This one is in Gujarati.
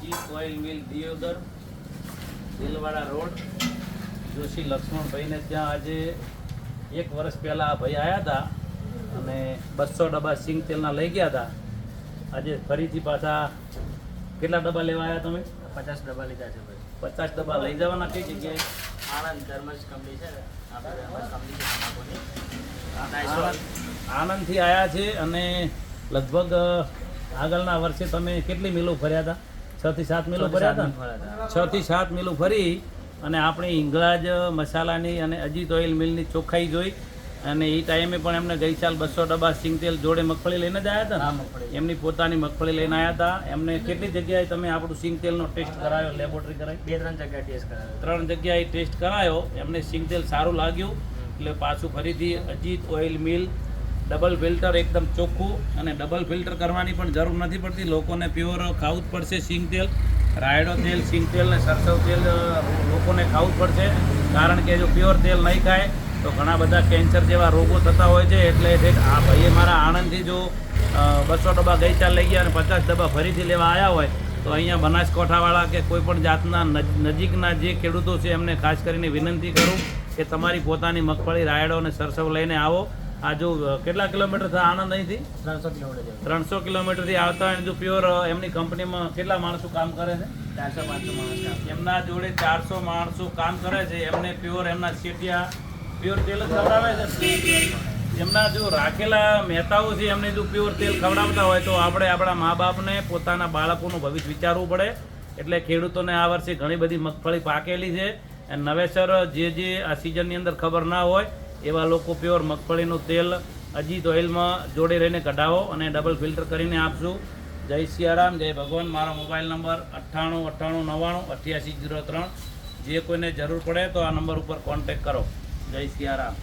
Ajit oil mill Deodar Dilwada road. Joshi લક્ષ્મણભાઈને ત્યાં આજે એક વર્ષ પહેલાં આ ભાઈ આવ્યા હતા અને બસો ડબ્બા સિંગ તેલના લઈ ગયા હતા. આજે ફરીથી પાછા કેટલા ડબ્બા લેવા આવ્યા તમે? પચાસ ડબ્બા લીધા છે ભાઈ. પચાસ ડબ્બા લઈ જવાના કઈ જગ્યાએ? આણંદ ધર્મજ કંપની છે. આનંદથી આવ્યા છે અને લગભગ આગળના વર્ષે તમે કેટલી મિલો ફર્યા હતા? છ થી સાત મિલો ફર્યા હતા. છ થી સાત મિલો ફરી અને આપણી હિંગળાજ મસાલાની અને અજીત ઓઇલ મિલની ચોખ્ખાઈ જોઈ અને એ ટાઈમે પણ એમને ગઈ સાલ બસો ડબ્બા સિંગતેલ જોડે મગફળી લઈને જ આવ્યા હતા એમની પોતાની મગફળી લઈને આવ્યા હતા. એમને કેટલી જગ્યાએ તમે આપણું સિંગતેલનો ટેસ્ટ કરાયો લેબોરેટરી કરાવી બે ત્રણ જગ્યાએ ટેસ્ટ કરાયો. ત્રણ જગ્યાએ ટેસ્ટ કરાયો. એમને સિંગતેલ સારું લાગ્યું. એટલે પાછું ફરીથી Ajit oil mill double filter એકદમ ચોખ્ખું અને ડબલ ફિલ્ટર કરવાની પણ જરૂર નથી પડતી. લોકોને પ્યોર ખાવું જ પડશે સિંગ તેલ, રાયડો તેલ, સિંગ તેલ ને સરસવ તેલ લોકોને ખાવું જ પડશે. કારણ કે જો પ્યોર તેલ નહીં ખાય, તો ઘણા બધા કેન્સર જેવા રોગો થતા હોય છે. એટલે આ ભાઈએ મારા આણંદથી જો બસો ડબ્બા ગઈ ચાલ લઈ ગયા અને પચાસ ડબ્બા ફરીથી લેવા આવ્યા હોય, તો અહીંયા બનાસકાંઠાવાળા કે કોઈ પણ જાતના નજ- નજીકના જે ખેડૂતો છે એમને ખાસ કરીને વિનંતી કરું કે તમારી પોતાની મગફળી, રાયડો અને સરસવ લઈને આવો. આ જો કેટલા કિલોમીટર થાય આણંદ અહીંથી? ત્રણસો કિલોમીટર ત્રણસો કિલોમીટરથી આવતા હોય જો પ્યોર એમની કંપનીમાં કેટલા માણસો કામ કરે છે? ચારસો પાંચસો માણસ એમના જોડે ચારસો માણસો કામ કરે છે. એમને પ્યોર એમના સીટિયા પ્યોર તેલ જ ખવડાવે છે એમના જો રાખેલા મહેતાઓ છે એમને જો પ્યોર તેલ ખવડાવતા હોય તો આપણે આપણા મા બાપને પોતાના બાળકોનું ભવિષ્ય વિચારવું પડે. એટલે ખેડૂતોને આ વર્ષે ઘણી બધી મગફળી પાકેલી છે. નવેસર જે જે આ સિઝનની અંદર ખબર ના હોય એવા લોકો પ્યોર મગફળીનું તેલ, અજીત ઓઇલમાં જોડે રહીને કઢાવો અને ડબલ ફિલ્ટર કરીને આપશું જય સિયારામ, જય ભગવાન. મારો મોબાઈલ નંબર અઠ્ઠાણું અઠ્ઠાણું, નવ્વાણું, અઠ્યાસી, જીરો ત્રણ. જે કોઈને જરૂર પડે તો આ નંબર ઉપર કોન્ટેક કરો. જય સિયારામ.